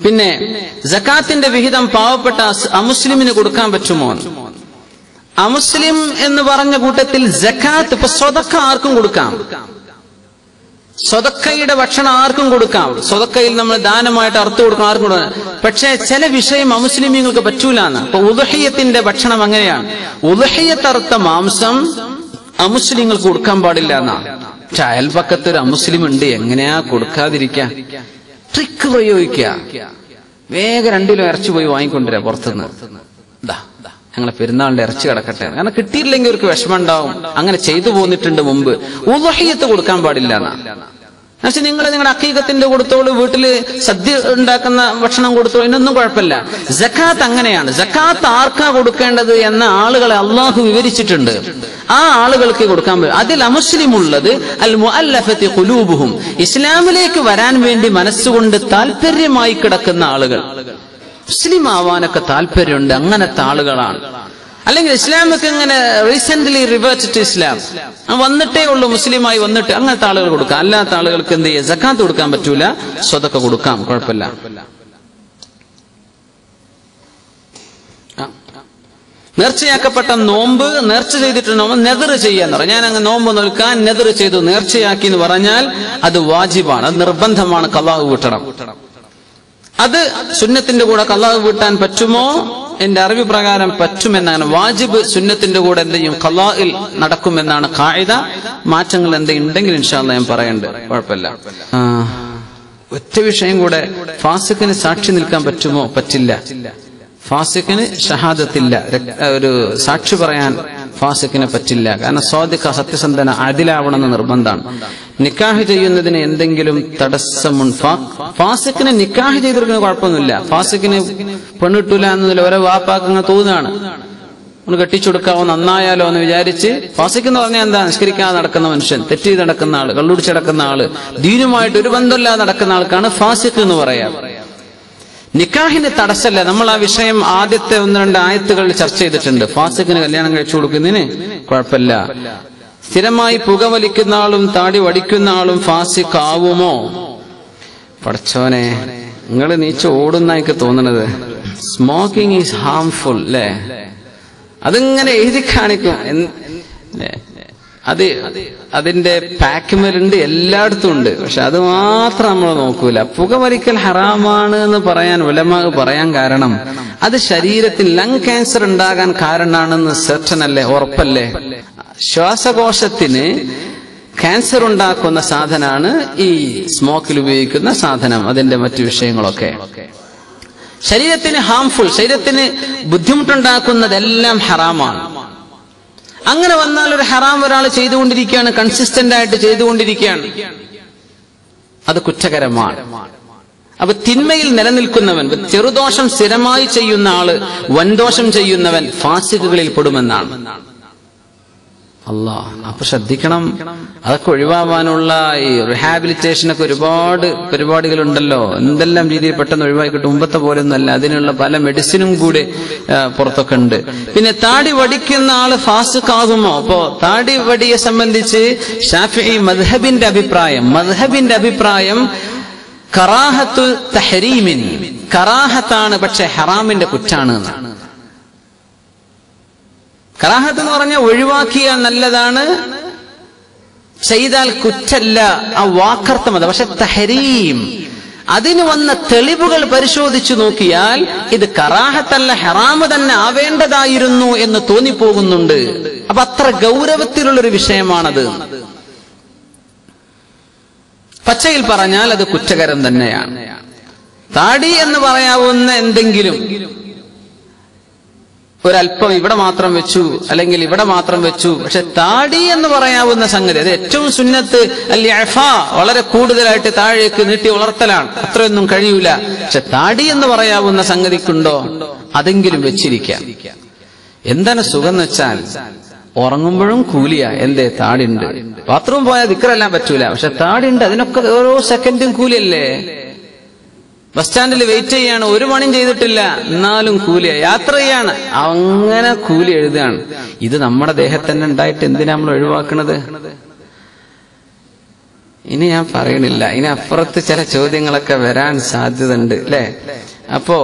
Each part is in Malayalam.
പിന്നെ ജക്കാത്തിന്റെ വിഹിതം പാവപ്പെട്ട അമുസ്ലിമിന് കൊടുക്കാൻ പറ്റുമോ അമുസ്ലിം എന്ന് പറഞ്ഞ കൂട്ടത്തിൽ ജക്കാത്ത് ഇപ്പൊ സ്വതക്ക ആർക്കും കൊടുക്കാം? സ്വതക്കയുടെ ഭക്ഷണം ആർക്കും കൊടുക്കാം? സ്വതക്കയിൽ നമ്മൾ ദാനമായിട്ട് അർത്ഥം കൊടുക്കാം ആർക്കും കൊടുക്കാം? പക്ഷേ ചില വിഷയം അമുസ്ലിമീങ്ങൾക്ക് പറ്റൂലാണ് അപ്പൊ ഉദഹയ്യത്തിന്റെ ഭക്ഷണം അങ്ങനെയാണ്. ഉദഹയ്യത്തറുത്ത മാംസം അമുസ്ലിങ്ങൾക്ക് കൊടുക്കാൻ പാടില്ല എന്നാണ് പക്ഷെ അയൽപക്കത്ത് ഒരു അമുസ്ലിം ഉണ്ട് എങ്ങനെയാ കൊടുക്കാതിരിക്കുക ട്രിക്ക് പ്രയോഗിക്കുക വേഗം രണ്ടിലും ഇറച്ചി പോയി വാങ്ങിക്കൊണ്ടുവരാ പുറത്തുനിന്ന്. ഞങ്ങളെ പെരുന്നാളിന്റെ ഇറച്ചി കിടക്കട്ടെ കാരണം കിട്ടിയില്ലെങ്കിൽ അവർക്ക് വിഷമം ഉണ്ടാവും. അങ്ങനെ ചെയ്തു പോന്നിട്ടുണ്ട് മുമ്പ്. ഉദഹയ്യത്ത് കൊടുക്കാൻ പാടില്ല എന്നാ. പക്ഷെ നിങ്ങൾ നിങ്ങളുടെ അക്കീകത്തിന്റെ കൊടുത്തോളൂ വീട്ടിൽ സദ്യ ഉണ്ടാക്കുന്ന ഭക്ഷണം കൊടുത്തോളൂ ഇതിനൊന്നും കുഴപ്പമില്ല. ജക്കാത്ത് അങ്ങനെയാണ്. ജക്കാത്ത് ആർക്കാ കൊടുക്കേണ്ടത് എന്ന ആളുകളെ അള്ളാഹു വിവരിച്ചിട്ടുണ്ട്. ആ ആളുകൾക്ക് കൊടുക്കാൻ പറ്റും. അതിൽ അമുസ്ലിം ഉള്ളത് അൽ മുഅല്ലഫത്തി കുലൂബുഹും ഇസ്ലാമിലേക്ക് വരാൻ വേണ്ടി മനസ്സുകൊണ്ട് താല്പര്യമായി കിടക്കുന്ന ആളുകൾ. മുസ്ലിം ആവാനൊക്കെ താല്പര്യമുണ്ട് അങ്ങനത്തെ ആളുകളാണ്. അല്ലെങ്കിൽ ഇസ്ലാമൊക്കെ ഇങ്ങനെ റീസെന്റ് റിവേർട്ട് ടു ഇസ്ലാം വന്നിട്ടേ ഉള്ളൂ മുസ്ലിമായി വന്നിട്ട് അങ്ങനത്തെ ആളുകൾ കൊടുക്കാം. അല്ലാത്ത ആളുകൾക്ക് എന്ത് ചെയ്യാം? ജക്കാത്ത് കൊടുക്കാൻ പറ്റൂല സ്വതൊക്കെ കൊടുക്കാം കുഴപ്പമില്ല. നേർച്ചയാക്കപ്പെട്ട നോമ്പ് നേർച്ച ചെയ്തിട്ട് നോമ്പ് നെതിർ ചെയ്യാന്ന് പറയും. ഞാൻ അങ്ങ് നോമ്പ് നിൽക്കാൻ നെതിർ ചെയ്തു നേർച്ചയാക്കി എന്ന് പറഞ്ഞാൽ അത് വാജിബാണ് അത് നിർബന്ധമാണ്. കലാഹ് വീട്ടണം. അത് സുന്നത്തിന്റെ കൂടെ കലാഹ് വീട്ടാൻ പറ്റുമോ? എന്റെ അറിവ് പ്രകാരം പറ്റുമെന്നാണ്. വാജിബ് സുന്നത്തിന്റെ കൂടെ എന്തെയും കലാഇൽ നടക്കുമെന്നാണ് കായിക മാറ്റങ്ങൾ എന്തെങ്കിലും ഉണ്ടെങ്കിൽ ഇൻഷാല്ല ഞാൻ പറയണ്ട്. കുഴപ്പമില്ല. ഒറ്റ വിഷയം കൂടെ. ഫാസിക്കിന് സാക്ഷി നിൽക്കാൻ പറ്റുമോ? പറ്റില്ല. ഫാസിക്കിന് ഷഹാദത്തില്ല. ഒരു സാക്ഷി പറയാൻ ഫാസിക്കിന് പറ്റില്ല. കാരണം സ്വാദിഖ സത്യസന്ധന അതിലാവണമെന്ന് നിർബന്ധമാണ്. നിക്കാഹ് ചെയ്യുന്നതിന് എന്തെങ്കിലും തടസ്സമുണ്ട്? ഫാസിക്കിനെ നിക്കാഹ് ചെയ്തിരിക്കുന്ന കുഴപ്പമൊന്നുമില്ല. ഫാസിക്കിന് പെണ്ണിട്ടില്ല എന്നതിൽ ഓരോ വാപ്പാക്കുന്ന തോന്നുകയാണ്. ഒന്ന് കെട്ടിച്ചു കൊടുക്കാവോ നന്നായാലോ എന്ന് വിചാരിച്ച് ഫാസിക്ക് എന്ന് പറഞ്ഞാൽ എന്താ? നിഷ്കരിക്കാതെ നടക്കുന്ന മനുഷ്യൻ തെറ്റ് ചെയ്ത് നടക്കുന്ന ആൾ കള്ളുടിച്ച് നടക്കുന്ന ആൾ ദീനുമായിട്ട് ഒരു ബന്ധമില്ലാതെ നടക്കുന്ന ആൾക്കാണ് ഫാസിക്ക് എന്ന് പറയാം. നിക്കാഹിന് തടസ്സല്ല നമ്മൾ ആ വിഷയം ആദ്യത്തെ ഒന്ന് രണ്ട് ആയത്തുകളിൽ ചർച്ച ചെയ്തിട്ടുണ്ട്. ഫാസിക്കിന് കല്യാണം കഴിച്ചു കൊടുക്കുന്നതിന് കുഴപ്പമില്ല. സ്ഥിരമായി പുകവലിക്കുന്ന ആളും താടി വടിക്കുന്ന ആളും ഫാസിക്കാവുമോ? പഠിച്ചോനെ നിങ്ങൾ നീച്ച ഓടുന്ന എനിക്ക് തോന്നണത്. സ്മോക്കിംഗ് ഈസ് ഹാംഫുൾ അല്ലേ അതിങ്ങനെ എഴുതി കാണിക്കും. അത് അതിന്റെ പാക്കുമലുണ്ട് എല്ലായിടത്തും ഉണ്ട്. പക്ഷെ അത് മാത്രം നമ്മൾ നോക്കൂല. പുകവലിക്കൽ ഹറാമാണ് എന്ന് പറയാൻ ഉലമാവ് പറയാൻ കാരണം അത് ശരീരത്തിൽ ലങ് ക്യാൻസർ ഉണ്ടാകാൻ കാരണമാണെന്ന് സെർട്ടൻ അല്ലേ? ഉറപ്പല്ലേ? ശ്വാസകോശത്തിന് ക്യാൻസർ ഉണ്ടാക്കുന്ന സാധനമാണ് ഈ സ്മോക്കിൽ ഉപയോഗിക്കുന്ന സാധനം അതിന്റെ മറ്റു വിഷയങ്ങളൊക്കെ. ശരീരത്തിന് ഹാംഫുൾ ശരീരത്തിന് ബുദ്ധിമുട്ടുണ്ടാക്കുന്നതെല്ലാം ഹറാമാണ്. അങ്ങനെ വന്നാൽ ഒരു ഹറാം ഒരാൾ ചെയ്തുകൊണ്ടിരിക്കുകയാണ് കൺസിസ്റ്റന്റ് ആയിട്ട് ചെയ്തുകൊണ്ടിരിക്കുകയാണ്. അത് കുറ്റകരമാണ്. അപ്പൊ തിന്മയിൽ നിലനിൽക്കുന്നവൻ ചെറുദോഷം സ്ഥിരമായി ചെയ്യുന്ന ആൾ വൻദോഷം ചെയ്യുന്നവൻ ഫാസിക്കുകളിൽ പെടുമെന്നാണ്. അല്ലാ അപ്പൊ ശ്രദ്ധിക്കണം. അതൊക്കെ ഒഴിവാവാനുള്ള ഈ റിഹാബിലിറ്റേഷനൊക്കെ ഒരുപാട് പരിപാടികളുണ്ടല്ലോ. എന്തെല്ലാം രീതിയിൽ പെട്ടെന്ന് ഒഴിവാക്കി കിട്ടും. മുമ്പത്തെ പോലെ ഒന്നല്ല അതിനുള്ള പല മെഡിസിനും കൂടി പുറത്തൊക്കെ ഉണ്ട്. പിന്നെ താടി വടിക്കുന്ന ആൾ ഫാസ്റ്റ് ആകുമോ അപ്പോ താടി വടിയെ സംബന്ധിച്ച് ഷാഫി മദ്ഹബിന്റെ അഭിപ്രായം. മദ്ഹബിന്റെ അഭിപ്രായം കറാഹത്തു തഹരീമിൻ. കറാഹത്താണ് പക്ഷെ ഹറാമിന്റെ കുറ്റാണ് എന്നാണ്. കറാഹത്ത് എന്ന് പറഞ്ഞാൽ ഒഴിവാക്കിയാൽ നല്ലതാണ് ചെയ്താൽ കുറ്റല്ല ആ വാക്കർത്ഥം അത്. പക്ഷെ തഹരീം അതിന് വന്ന തെളിവുകൾ പരിശോധിച്ചു നോക്കിയാൽ ഇത് കറാഹത്തല്ല ഹെറാമ് തന്നെ ആവേണ്ടതായിരുന്നു എന്ന് തോന്നിപ്പോകുന്നുണ്ട്. അപ്പൊ അത്ര ഗൗരവത്തിലുള്ളൊരു വിഷയമാണത്. പച്ചയിൽ പറഞ്ഞാൽ അത് കുറ്റകരം തന്നെയാണ്. താടി എന്ന് പറയാവുന്ന എന്തെങ്കിലും ഒരല്പം ഇവിടെ മാത്രം വെച്ചു അല്ലെങ്കിൽ ഇവിടെ മാത്രം വെച്ചു. പക്ഷെ താടി എന്ന് പറയാവുന്ന സംഗതി അത് ഏറ്റവും സുന്നത്ത് അല്യഫ വളരെ കൂടുതലായിട്ട് താഴേക്ക് നീട്ടി വളർത്തലാണ്. അത്രയൊന്നും കഴിയൂല. പക്ഷെ താടി എന്ന് പറയാവുന്ന സംഗതിക്കുണ്ടോ? അതെങ്കിലും വെച്ചിരിക്കാം. എന്താണ് സുഖം എന്ന് വെച്ചാൽ ഉറങ്ങുമ്പോഴും കൂലിയാ എന്തേ താടിണ്ട്. ബാത്റൂം പോയാൽ ദിക്കറെല്ലാം പറ്റൂല. പക്ഷെ താടിണ്ട് അതിനൊക്കെ ഓരോ സെക്കൻഡും കൂലിയല്ലേ? ബസ് സ്റ്റാൻഡിൽ വെയിറ്റ് ചെയ്യാണ്. ഒരു പണിയും ചെയ്തിട്ടില്ല. എന്നാലും കൂലിയ. യാത്ര ചെയ്യാണ്. അങ്ങനെ കൂലി എഴുതുകയാണ്. ഇത് നമ്മുടെ ദേഹത്തന്നെ ഉണ്ടായിട്ട് എന്തിനാ നമ്മൾ ഒഴിവാക്കണത് ഇനി ഞാൻ പറയണില്ല. ഇനി അപ്പുറത്ത് ചില ചോദ്യങ്ങളൊക്കെ വരാൻ സാധ്യതയുണ്ട് അല്ലേ? അപ്പോ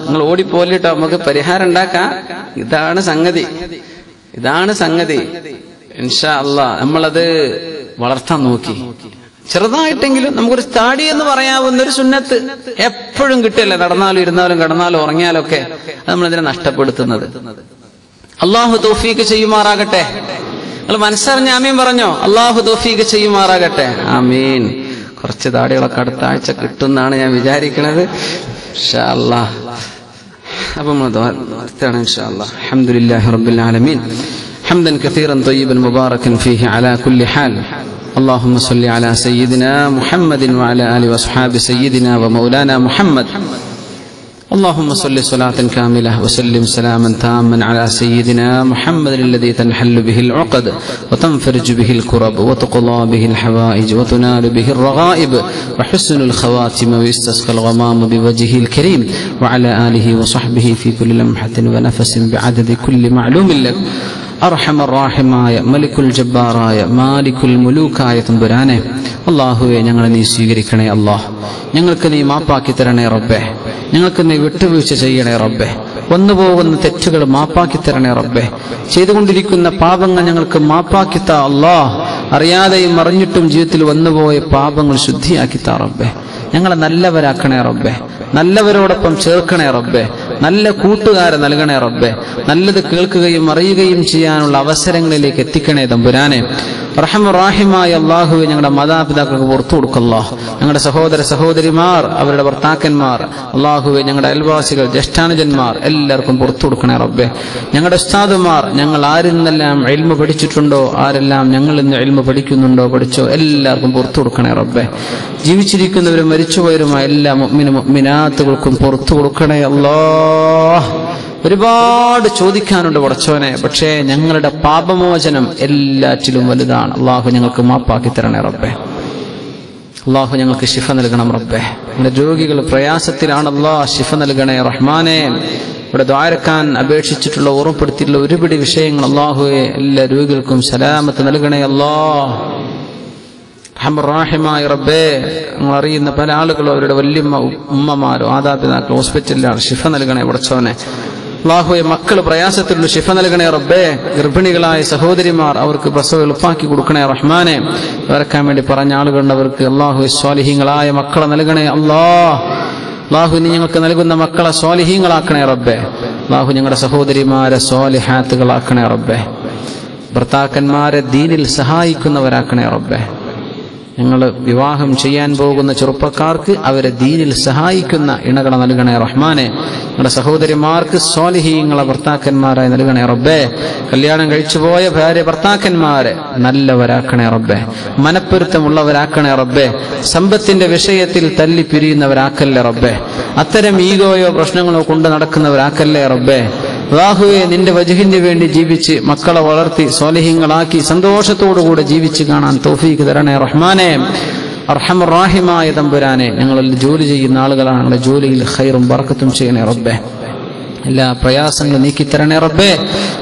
നിങ്ങൾ ഓടിപ്പോലിട്ടോ നമുക്ക് പരിഹാരം ഉണ്ടാക്കാം. ഇതാണ് സംഗതി. ഇതാണ് സംഗതി. ഇൻഷാ അല്ലാ നമ്മളത് വളർത്താൻ നോക്കി. ചെറുതായിട്ടെങ്കിലും നമുക്കൊരു താടി എന്ന് പറയാവുന്ന ഒരു സുന്നത്ത് എപ്പോഴും കിട്ടില്ല നടന്നാലും ഇരുന്നാലും കിടന്നാലും ഉറങ്ങിയാലും ഒക്കെ അത് നമ്മളതിനെ നഷ്ടപ്പെടുത്തുന്നത് അള്ളാഹു തൗഫീക്ക് ചെയ്യുമാറാകട്ടെ നിങ്ങൾ മനസ്സറിഞ്ഞ ആമീൻ പറഞ്ഞോ അള്ളാഹു തൗഫീക്ക് ചെയ്യുമാറാകട്ടെ ആമീൻ കുറച്ച് താടികളൊക്കെ അടുത്ത ആഴ്ച കിട്ടുമെന്നാണ് ഞാൻ വിചാരിക്കുന്നത് ഇൻഷാ അല്ലാഹ് أبو مضار إن شاء الله الحمد لله رب العالمين حمدا كثيرا طيبا مباركا فيه على كل حال اللهم صل على سيدنا محمد وعلى آله وأصحاب سيدنا ومولانا محمد. اللهم صل صلاة كاملة وسلم سلاما تاما على سيدنا محمد الذي تنحل به العقد وتنفرج به الكرب وتقضى به الحوائج وتنال به الرغائب وحسن الخواتم ويستسقى الغمام بوجهه الكريم وعلى آله وصحبه في كل لمحة ونفس بعدد كل معلوم لك. അർഹമറാഹിമായ മലിക്കുൽ ജബ്ബാറായ മാലിക്കുൽ മുലൂക്കായ തമ്പുരാനെ അള്ളാഹുവെ ഞങ്ങളെ നീ സ്വീകരിക്കണേ അള്ളാഹ് ഞങ്ങൾക്ക് നീ മാപ്പാക്കി തരണേ റബ്ബെ. ഞങ്ങൾക്ക് നീ വിട്ടുവീഴ്ച ചെയ്യണേ റബ്ബെ. വന്നുപോകുന്ന തെറ്റുകൾ മാപ്പാക്കി തരണേ റബ്ബെ. ചെയ്തുകൊണ്ടിരിക്കുന്ന പാപങ്ങൾ ഞങ്ങൾക്ക് മാപ്പാക്കി താ അള്ളാഹ് അറിയാതെയും അറിഞ്ഞിട്ടും ജീവിതത്തിൽ വന്നുപോയ പാപങ്ങൾ ശുദ്ധിയാക്കി താ റബ്ബെ. ഞങ്ങളെ നല്ലവരാക്കണേ റബ്ബെ. നല്ലവരോടൊപ്പം ചേർക്കണേ റബ്ബെ. നല്ല കൂട്ടുകാരെ നൽകണേ റബ്ബെ. നല്ലത് കേൾക്കുകയും അറിയുകയും ചെയ്യാനുള്ള അവസരങ്ങളിലേക്ക് എത്തിക്കണേ തമ്പുരാനെ. റഹമുറാഹിമായ അള്ളാഹുവെ ഞങ്ങളുടെ മാതാപിതാക്കൾക്ക് പുറത്തു കൊടുക്കല്ലോ. ഞങ്ങളുടെ സഹോദര സഹോദരിമാർ അവരുടെ ഭർത്താക്കന്മാർ അള്ളാഹുവെ ഞങ്ങളുടെ അയൽവാസികൾ ജ്യേഷ്ഠാനുജന്മാർ എല്ലാവർക്കും പുറത്തു കൊടുക്കണേ റബ്ബെ. ഞങ്ങളുടെ ഉസ്താദുമാർ ഞങ്ങൾ ആരിൽ നിന്നെല്ലാം എൽമ പഠിച്ചിട്ടുണ്ടോ ആരെല്ലാം ഞങ്ങൾ ഇന്ന് എൽമ പഠിക്കുന്നുണ്ടോ പഠിച്ചോ എല്ലാവർക്കും പുറത്തു കൊടുക്കണേ റബ്ബെ. ജീവിച്ചിരിക്കുന്നവരും മരിച്ചുപോയവരുമായ എല്ലാ മുഅ്മിന മുഅ്മിനാത്തുകൾക്കും പുറത്തു കൊടുക്കണേ അല്ലാ. ഒരുപാട് ചോദിക്കാനുണ്ട് പടച്ചോനെ പക്ഷേ ഞങ്ങളുടെ പാപമോചനം എല്ലാറ്റിലും വലുതാണ്. അള്ളാഹു ഞങ്ങൾക്ക് മാപ്പാക്കി തരണേ റബ്ബേ. അള്ളാഹു ഞങ്ങൾക്ക് ശിഫ നൽകണം റബ്ബെ. നമ്മുടെ രോഗികൾ പ്രയാസത്തിലാണ് അള്ളാഹ് ശിഫ നൽകണേ റഹ്മാനെ. ഇവിടെ ദ്വാരക്കാൻ അപേക്ഷിച്ചിട്ടുള്ള ഓർമ്മപ്പെടുത്തിയിട്ടുള്ള ഒരുപിടി വിഷയങ്ങൾ അള്ളാഹുവെ എല്ലാ രോഗികൾക്കും സലാമത്ത് നൽകണേ അള്ളാഹ് റഹ്മറാഹിമായ റബ്ബേ നിങ്ങൾ അറിയുന്ന പല ആളുകളും അവരുടെ വല്യമ്മ ഉമ്മമാരോ മാതാപിതാക്കളോ ഹോസ്പിറ്റലിലാണ് ശിഫ നൽകണേ പടച്ചോനെ അള്ളാഹുയെ മക്കൾ പ്രയാസത്തിലുള്ള ശിഫ നൽകണേ റബ്ബേ. ഗർഭിണികളായ സഹോദരിമാർ അവർക്ക് പ്രസവം എളുപ്പാക്കി കൊടുക്കണേ റഹ്മാനെ. വരക്കാൻ വേണ്ടി പറഞ്ഞ ആളുകളുണ്ട് അവർക്ക് അള്ളാഹു സ്വാലിഹീങ്ങളായ മക്കളെ നൽകണേ അള്ളാഹ് അള്ളാഹു ഇനി ഞങ്ങൾക്ക് നൽകുന്ന മക്കളെ സ്വാലിഹീങ്ങളാക്കണേ റബ്ബേ. അള്ളാഹു ഞങ്ങളുടെ സഹോദരിമാരെ സ്വാലിഹാത്തുകളാക്കണേ റബ്ബേ. ഭർത്താക്കന്മാരെ ദീനിൽ സഹായിക്കുന്നവരാക്കണേ റബ്ബേ. ഞങ്ങൾ വിവാഹം ചെയ്യാൻ പോകുന്ന ചെറുപ്പക്കാർക്ക് അവരെ ദീനിൽ സഹായിക്കുന്ന ഇണകളെ നൽകണേ റഹ്മാനെ. ഞങ്ങളുടെ സഹോദരിമാർക്ക് സ്വാലിഹീങ്ങളെ ഭർത്താക്കന്മാരായി നൽകണേ റബ്ബേ. കല്യാണം കഴിച്ചുപോയ ഭാര്യ ഭർത്താക്കന്മാരെ നല്ലവരാക്കണേ റബ്ബേ. മനപ്പൊരുത്തമുള്ളവരാക്കണേ റബ്ബേ. സമ്പത്തിന്റെ വിഷയത്തിൽ തല്ലി പിരിയുന്നവരാക്കല്ലേ റബ്ബേ. അത്തരം ഈഗോയോ പ്രശ്നങ്ങളോ കൊണ്ട് നടക്കുന്നവരാക്കല്ലേ റബ്ബേ. അള്ളാഹുവെ നിന്റെ വജുഹിന് വേണ്ടി ജീവിച്ച് മക്കളെ വളർത്തി സ്വലഹിങ്ങളാക്കി സന്തോഷത്തോടുകൂടെ ജീവിച്ച് കാണാൻ തോഫീക്ക് തരണേ റഹ്മാനെ. അർഹമറാഹിമായ തമ്പുരാനെ ഞങ്ങളിൽ ജോലി ചെയ്യുന്ന ആളുകളാണ് ഞങ്ങളുടെ ജോലിയിൽ ഹൈറും ബർക്കത്തും ചെയ്യണേ റബ്ബെ. എല്ലാ പ്രയാസങ്ങളും നീക്കിത്തരണേ റബ്ബെ.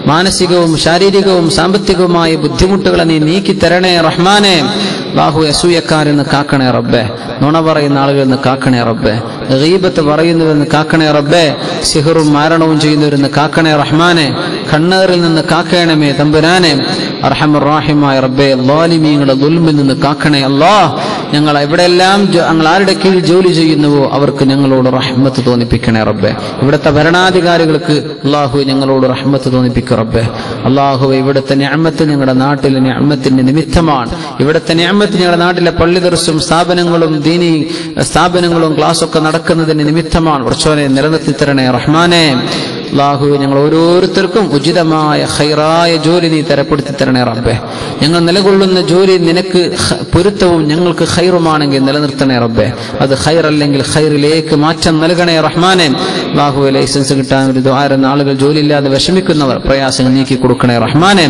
മാനസികവും ശാരീരികവും സാമ്പത്തികവുമായ ബുദ്ധിമുട്ടുകളെ നീ നീക്കിത്തരണേ റഹ്മാനെ. ബാഹു അസൂയക്കാരിൽ നിന്ന് കാക്കണേ റബ്ബെ. നുണ പറയുന്ന ആളുകളിൽ നിന്ന് കാക്കണേ റബ്ബെ. ഗീബത്ത് പറയുന്നവരിൽ നിന്ന് കാക്കണേ റബ്ബെ. സിഹറും മാരണവും ചെയ്യുന്നവരിൽ നിന്ന് കാക്കണേ റഹ്മാനെ. കണ്ണേറിൽ നിന്ന് കാക്കണമേ തമ്പുരാനെ. അർഹമറാഹിമായ റബ്ബെ ലാലിമീങ്ങളുടെ ദുൽമിൽ നിന്ന് കാക്കണേ അല്ലാ ഞങ്ങൾ എവിടെയെല്ലാം ഞങ്ങൾ ആരുടെ കീഴിൽ ജോലി ചെയ്യുന്നുവോ അവർക്ക് ഞങ്ങളോട് റഹ്മത്ത് തോന്നിപ്പിക്കണേ റബ്ബെ. ഇവിടുത്തെ ഭരണാധികാരികൾക്ക് അള്ളാഹു ഞങ്ങളോട് റഹ്മത്ത് തോന്നിപ്പിക്കും റബ്ബെ. അള്ളാഹു ഇവിടുത്തെ ഞാമത്ത് ഞങ്ങളുടെ നാട്ടിലെ ഞാമത്തിന്റെ നിമിത്തമാണ്. ഇവിടുത്തെ ഞാമത്ത് ഞങ്ങളുടെ നാട്ടിലെ പള്ളി ദർസും സ്ഥാപനങ്ങളും ദീനി സ്ഥാപനങ്ങളും ക്ലാസ്സൊക്കെ നടക്കുന്നതിന് നിമിത്തമാണ്. ഉറച്ചോനെ നിലനിർത്തി തരണേ റഹ്മാനെ. അള്ളാഹു ഞങ്ങൾ ഓരോരുത്തർക്കും ഉചിതമായ ഹൈറായ ജോലി നീ തരപ്പെടുത്തി തരണേ റബ്ബേ. ഞങ്ങൾ നിലകൊള്ളുന്ന ജോലി നിനക്ക് പൊരുത്തവും ഞങ്ങൾക്ക് ഹൈറുമാണെങ്കിൽ നിലനിർത്തണേ റബ്ബേ. അത് ഹൈറല്ലെങ്കിൽ ഹൈറിലേക്ക് മാറ്റം നൽകണേ റഹ്മാനെ. അള്ളാഹു ലൈസൻസ് കിട്ടാൻ ഒരു ദ്വാരം ആളുകൾ ജോലിയില്ലാതെ വിഷമിക്കുന്നവർ പ്രയാസങ്ങൾ നീക്കി കൊടുക്കണേ റഹ്മാനെ.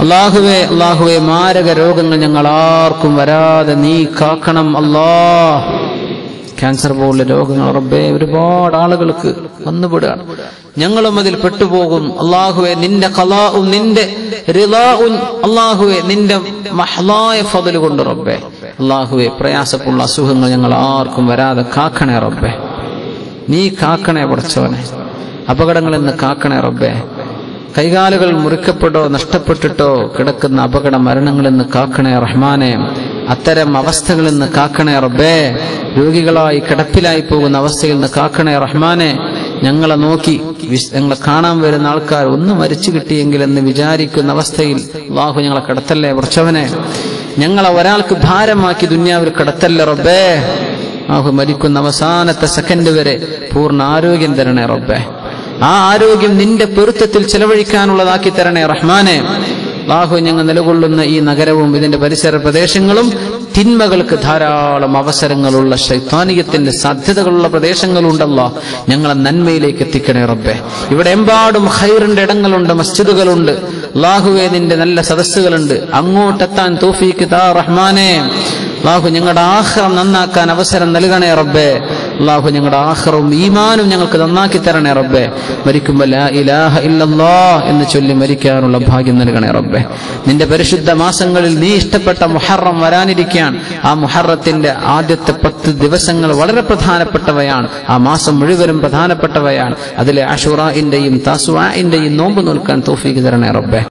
അള്ളാഹുവെ അള്ളാഹുവെ മാരക രോഗങ്ങൾ ഞങ്ങൾ ആർക്കും വരാതെ നീ കാക്കണം അള്ളാ ക്യാൻസർ പോലുള്ള രോഗങ്ങൾ റബ്ബേ ഒരുപാട് ആളുകൾക്ക് വന്നുപെടുകയാണ്. ഞങ്ങളും അതിൽ പെട്ടുപോകും. അള്ളാഹുവെ നിന്റെ കലാവും നിന്റെ റിലാവും അള്ളാഹുവെ നിന്റെ മഹലായ ഫതൽ കൊണ്ട് റബ്ബെ. അള്ളാഹുവെ പ്രയാസപ്പുള്ള അസുഖങ്ങൾ ഞങ്ങൾ ആർക്കും വരാതെ കാക്കണേ റബ്ബെ. നീ കാക്കണേ പഠിച്ചവനെ അപകടങ്ങളിൽ നിന്ന് കാക്കണേ റബ്ബെ. കൈകാലുകൾ മുറിക്കപ്പെട്ടോ നഷ്ടപ്പെട്ടിട്ടോ കിടക്കുന്ന അപകട മരണങ്ങളിൽ നിന്ന് കാക്കണേ റഹ്മാനെ. അത്തരം അവസ്ഥകളിൽ നിന്ന് കാക്കണേ റബ്ബേ. രോഗികളായി കിടപ്പിലായി പോകുന്ന അവസ്ഥയിൽ നിന്ന് കാക്കണേ റഹ്മാനെ. ഞങ്ങളെ നോക്കി ഞങ്ങളെ കാണാൻ വരുന്ന ആൾക്കാർ ഒന്ന് മരിച്ചു കിട്ടിയെങ്കിൽ എന്ന് വിചാരിക്കുന്ന അവസ്ഥയിൽ അള്ളാഹു ഞങ്ങളെ കടത്തല്ലേ കുറച്ചവനെ ഞങ്ങളെ ഒരാൾക്ക് ഭാരമാക്കി ദുന്യാവിൽ കടത്തല്ലേ റബ്ബേ? ആഹു മരിക്കുന്ന അവസാനത്തെ സെക്കൻഡ് വരെ പൂർണ ആരോഗ്യം തരണേ റബ്ബേ. ആ ആരോഗ്യം നിന്റെ പൊരുത്തത്തിൽ ചെലവഴിക്കാനുള്ളതാക്കി തരണേ റഹ്മാനെ. ബാഹു ഞങ്ങൾ നിലകൊള്ളുന്ന ഈ നഗരവും ഇതിന്റെ പരിസര പ്രദേശങ്ങളും തിന്മകൾക്ക് ധാരാളം അവസരങ്ങളുള്ള ശൈത്താനികത്തിന്റെ സാധ്യതകളുള്ള പ്രദേശങ്ങളുണ്ടല്ലോ. ഞങ്ങളെ നന്മയിലേക്ക് എത്തിക്കണേ റബ്ബെ. ഇവിടെ എമ്പാടും ഹൈറിന്റെ ഇടങ്ങളുണ്ട് മസ്ജിദുകളുണ്ട്. ലാഹുവേദിന്റെ നല്ല സദസ്സുകളുണ്ട്. അങ്ങോട്ടെത്താൻ തോഫീക്ക് താ റഹ്മാനെ. ലാഹു ഞങ്ങളുടെ ആഹ്റം നന്നാക്കാൻ അവസരം നൽകണേ റബ്ബേ. അള്ളാഹു ഞങ്ങളുടെ ആഹ്റവും ഈമാനും ഞങ്ങൾക്ക് നന്നാക്കി തരണേ റബ്ബേ. മരിക്കുമ്പോൾ ലാ ഇലാഹ ഇല്ലല്ലാ എന്ന് ചൊല്ലി മരിക്കാനുള്ള ഭാഗ്യം നൽകണേ റബ്ബേ. നിന്റെ പരിശുദ്ധ മാസങ്ങളിൽ നീ ഇഷ്ടപ്പെട്ട മുഹറം വരാനിരിക്കാൻ ആ മുഹറത്തിന്റെ ആദ്യത്തെ പത്ത് ദിവസങ്ങൾ വളരെ പ്രധാനപ്പെട്ടവയാണ്. ആ മാസം മുഴുവനും പ്രധാനപ്പെട്ടവയാണ്. അതിലെ അഷുറായിന്റെയും തസുവായിന്റെയും നോമ്പ് നോൽക്കാൻ തോഫീക്ക് തരണേ റബ്ബേ.